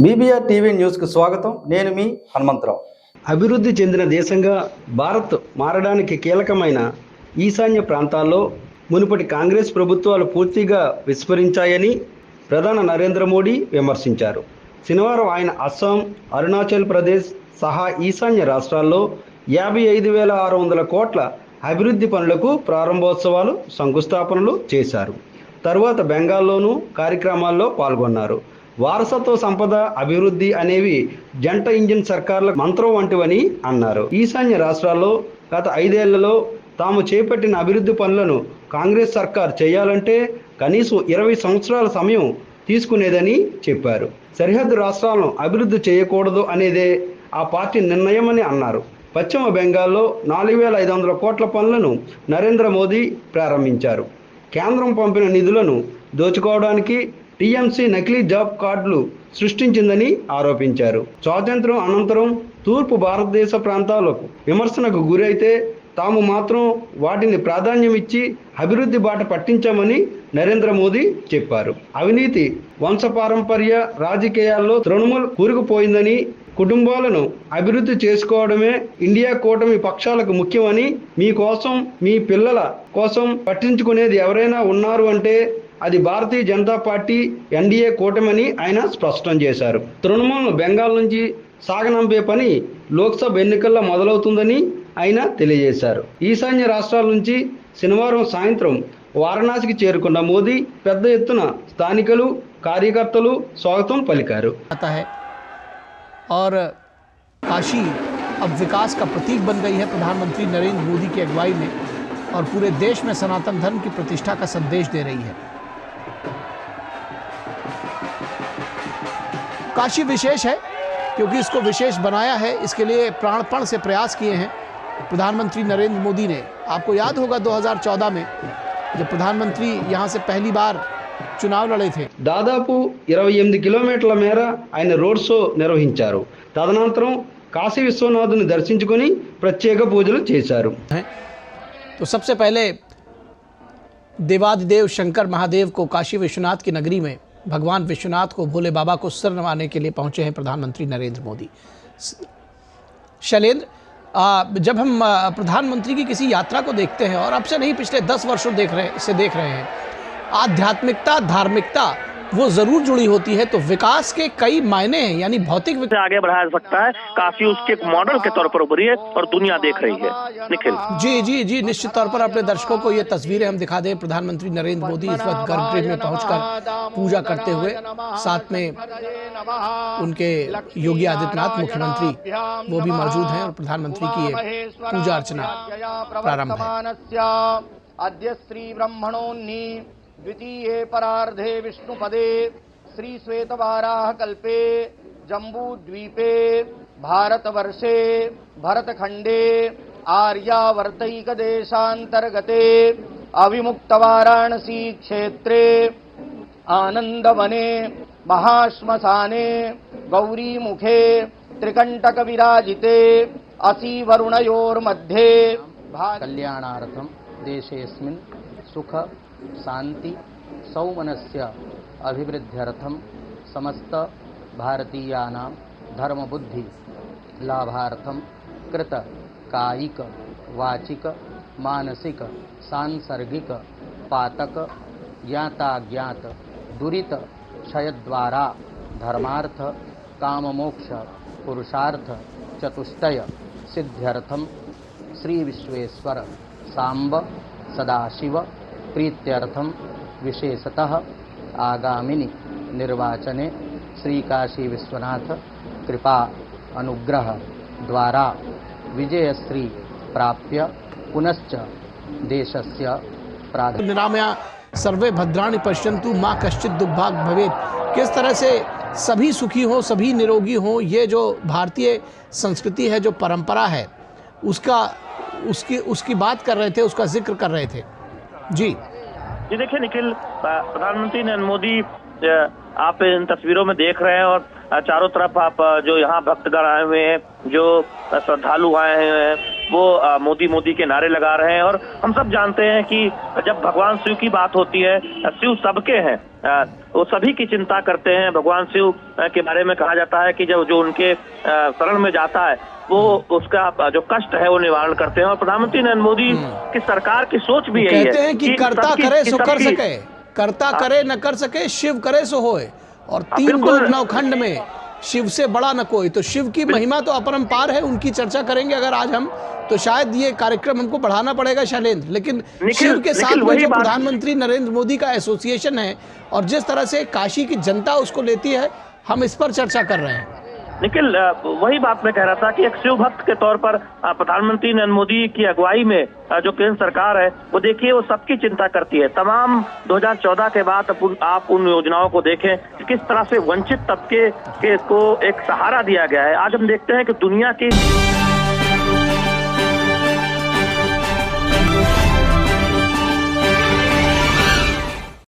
BBR TV న్యూస్కు స్వాగతం. నేను మీ హనుమంతరావు. అభివృద్ధి చెందిన దేశంగా భారత్ మారడానికి కీలకమైన ఈశాన్య ప్రాంతాల్లో మునుపటి కాంగ్రెస్ ప్రభుత్వాలు పూర్తిగా విస్మరించాయని ప్రధాని నరేంద్ర మోడీ విమర్శించారు. శనివారం ఆయన అస్సాం అరుణాచల్ ప్రదేశ్ సహా ఈశాన్య రాష్ట్రాల్లో యాభై ఐదు వేల ఆరు వందల కోట్ల అభివృద్ధి పనులకు ప్రారంభోత్సవాలు శంకుస్థాపనలు చేశారు. తరువాత బెంగాల్లోనూ కార్యక్రమాల్లో పాల్గొన్నారు. వారసత్వ సంపద అభివృద్ధి అనేవి జంట ఇంజిన్ సర్కార్ల మంత్రం వంటివని అన్నారు. ఈశాన్య రాష్ట్రాల్లో గత ఐదేళ్ళలో తాము చేపట్టిన అభివృద్ధి పనులను కాంగ్రెస్ సర్కార్ చేయాలంటే కనీసం ఇరవై సంవత్సరాల సమయం తీసుకునేదని చెప్పారు. సరిహద్దు రాష్ట్రాలను అభివృద్ధి చేయకూడదు అనేదే ఆ పార్టీ నిర్ణయమని అన్నారు. పశ్చిమ బెంగాల్లో నాలుగు వేల ఐదు వందల కోట్ల పనులను నరేంద్ర మోదీ ప్రారంభించారు. కేంద్రం పంపిన నిధులను దోచుకోవడానికి టీఎంసీ నకిలీ జాబ్ కార్డులు సృష్టించిందని ఆరోపించారు. స్వాతంత్రం అనంతరం తూర్పు భారతదేశ ప్రాంతాలకు విమర్శనకు గురైతే తాము మాత్రం వాటిని ప్రాధాన్యం ఇచ్చి అభివృద్ధి బాట పట్టించామని నరేంద్ర మోదీ చెప్పారు. అవినీతి వంశపారంపర్య రాజకీయాల్లో తృణమూల్ కూరుకుపోయిందని కుటుంబాలను అభివృద్ధి చేసుకోవడమే ఇండియా కూటమి పక్షాలకు ముఖ్యమని మీకోసం మీ పిల్లల కోసం పట్టించుకునేది ఎవరైనా ఉన్నారు అంటే అది భారతీయ జనతా పార్టీ ఎన్డీఏ కూటమని ఆయన స్పష్టం చేశారు తృణమూల్ బెంగాల్ నుంచి సాగనంపే పని లోక్సభ ఎన్నికల్లో మొదలవుతుందని ఆయన తెలియజేశారు ఈశాన్య రాష్ట్రాల నుంచి శనివారం సాయంత్రం వారణాసికి చేరుకున్న మోదీ పెద్ద ఎత్తున స్థానికులు కార్యకర్తలు స్వాగతం పలికారు आता है और काशी अब विकास का प्रतीक बन गई है प्रधानमंत्री नरेंद्र मोदी की अगुवाई में और पूरे देश में सनातन धर्म की प्रतिष्ठा का संदेश दे रही है काशी विशेष है क्योंकि इसको विशेष बनाया है इसके लिए प्राणपण से प्रयास किए हैं प्रधानमंत्री नरेंद्र मोदी ने आपको याद होगा 2014 में जब प्रधानमंत्री यहाँ से पहली बार चुनाव लड़े थे దాదాపు ఇరవై ఎనిమిది కిలోమీటర్ల మేర ఆయన రోడ్ షో నిర్వహించారు తదనంతరం కాశీ విశ్వనాథుని దర్శించుకొని ప్రత్యేక పూజలు చేశారు हैं तो सबसे पहले देवादिदेव शंकर महादेव को काशी विश्वनाथ की नगरी में भगवान विश्वनाथ को भोले बाबा को सर नवाने के लिए पहुँचे हैं प्रधानमंत्री नरेंद्र मोदी। शैलेंद्र जब हम प्रधानमंत्री की किसी यात्रा को देखते हैं और अब से नहीं, पिछले दस वर्षों देख रहे से देख रहे हैं, आध्यात्मिकता, धार्मिकता वो ज़रूर जुड़ी होती है तो विकास के कई मायने हैं यानी भौतिक विकास आगे बढ़ाया जा सकता है। काफ़ी उसके एक मॉडल के तौर पर उभरी है और दुनिया देख रही है। निखिल। जी जी जी निश्चित तौर पर अपने दर्शकों को ये तस्वीरें हम दिखा दें। प्रधानमंत्री नरेंद्र मोदी इस वक्त गर्भगृह में पहुंचकर पूजा करते हुए साथ में उनके योगी आदित्यनाथ मुख्यमंत्री वो भी मौजूद हैं और प्रधानमंत्री की ये पूजा अर्चना प्रारंभ है। अद्य श्री ब्रह्मणोन्नी द्वितीये परार्धे विष्णुपदे श्री श्वेतवाराह कल्पे जम्बूद्वीपे, भारतवर्षे, भरतखण्डे, आर्यावर्तैकदेशान्तर्गते, अविमुक्तवाराणसी क्षेत्रे, आनन्दवने, महाश्मशाने, गौरीमुखे, त्रिकण्टकविराजिते, असीवरुणयोर्मध्ये। भा- कल्याणार्थं देशेऽस्मिन् सुख शान्ति सौमनस्य अभिवृद्ध्यर्थं समस्त भारतीयानां धर्मबुद्धि, लाभार्थं कृत, कायिक, वाचिक, मानसिक, सांसर्गिक, पातक, ज्ञाताज्ञात, दुरीत, क्षयद्वारा, धर्मार्थ, काममोक्ष, पुरुषार्थ, चतुष्टय, सिद्ध्यर्थं श्री विश्वेश्वर सांब सदाशिव प्रीत्यर्थं विशेषतः आगामिनि निर्वाचने श्री काशी विश्वनाथ कृपा अनुग्रह द्वारा विजयश्री प्राप्य पुनश्च देशस्य प्राधान्य सर्वे भद्राणि पश्यन्तु, माँ कश्चित दुर्भाग भवेत। किस तरह से सभी सुखी हों, सभी निरोगी हों, ये जो भारतीय संस्कृति है, जो परंपरा है, उसका, उसकी उसकी बात कर रहे थे, उसका ज़िक्र कर रहे थे। जी। जी, देखिए निखिल प्रधानमंत्री नरेंद्र मोदी आप इन तस्वीरों में देख रहे हैं और चारों तरफ़ आप जो यहाँ भक्तगण आए हुए हैं जो श्रद्धालु आए हुए हैं वो मोदी मोदी के नारे लगा रहे हैं और हम सब जानते हैं कि जब भगवान शिव की बात होती है शिव सबके हैं वो सभी की चिंता करते हैं। भगवान शिव के बारे में कहा जाता है कि जब जो उनके शरण में जाता है वो उसका जो कष्ट है वो निवारण करते हैं और प्रधानमंत्री नरेंद्र मोदी की सरकार की सोच भी यही है हैं कि कर्ता करे सो कर सके करता करे न कर सके शिव करे सो होए। और तीन लोग नवखंड में शिव से बड़ा न कोई। तो शिव की महिमा तो अपरंपार है उनकी चर्चा करेंगे अगर आज हम। तो शायद ये कार्यक्रम हमको बढ़ाना पड़ेगा शैलेंद्र लेकिन शिव के साथ में जो प्रधानमंत्री नरेंद्र मोदी का एसोसिएशन है और जिस तरह से काशी की जनता उसको लेती है हम इस पर चर्चा कर रहे हैं। निखिल वही बात मैं कह रहा था कि एक शिव भक्त के तौर पर प्रधानमंत्री नरेंद्र मोदी की अगुवाई में जो केंद्र सरकार है, वो देखिए, वो सबकी चिंता करती है। तमाम 2014 के बाद आप उन योजनाओं को देखें किस तरह से वंचित तबके के को एक सहारा दिया गया है। आज हम देखते हैं कि दुनिया की